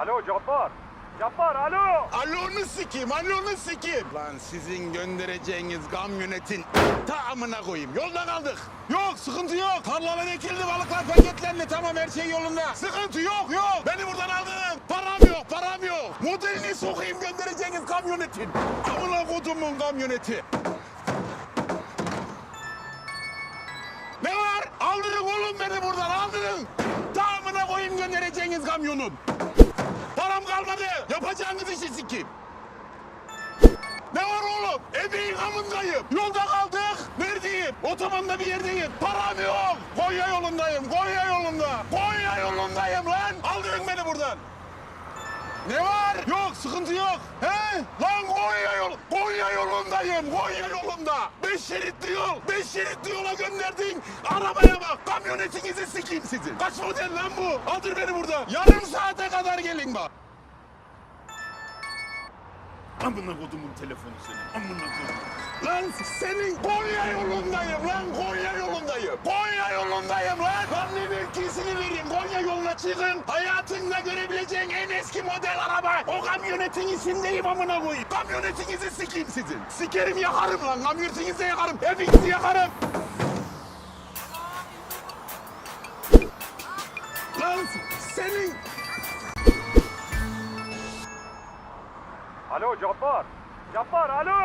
Alo Cabbar. Cabbar alo. Alonu sikeyim, alonu sikeyim. Lan sizin göndereceğiniz kamyonetin tamamına koyayım. Yolda kaldık. Yok, sıkıntı yok. Tarlalar ekildi, balıklar paketlendi. Tamam, her şey yolunda. Sıkıntı yok, yok. Beni buradan aldın. Param yok, param yok. Modelini sokayım göndereceğiniz kamyonetin. Amına kodumun kamyoneti. Ne var? Aldırın oğlum beni buradan, aldırın. Tamamına koyayım göndereceğiniz kamyonun. Kalmadı. Yapacağınız işi sikeyim. Ne var oğlum? Ebeğin amındayım. Yolda kaldık. Neredeyim? Otobanda bir yerdeyim. Param yok. Konya yolundayım. Konya yolunda. Konya yolundayım lan. Aldırın beni buradan. Ne var? Yok sıkıntı yok. He? Lan Konya yol. Konya yolundayım. Konya yolunda. Beş şeritli yol. Beş şeritli yola gönderdin. Arabaya bak. Kamyonetinizi sikeyim sizin. Kaç model lan bu? Aldır beni buradan. Yarım saate kadar gelin bak. Amına kodumun telefonu senin. Amına kodum. Lan senin Konya yolundayım lan Konya yolundayım. Konya yolundayım lan. Lan ne mevkisini vereyim. Konya yoluna çıkın. Hayatında görebileceğin en eski model araba. O kamyonetin içindeyim amına koyayım. Kamyonetinizi sikeyim sizin. Sikerim yakarım lan. Kamyonetinizi yakarım. Hepinizi yakarım. Lan senin Alo Cabbar. Cabbar alo.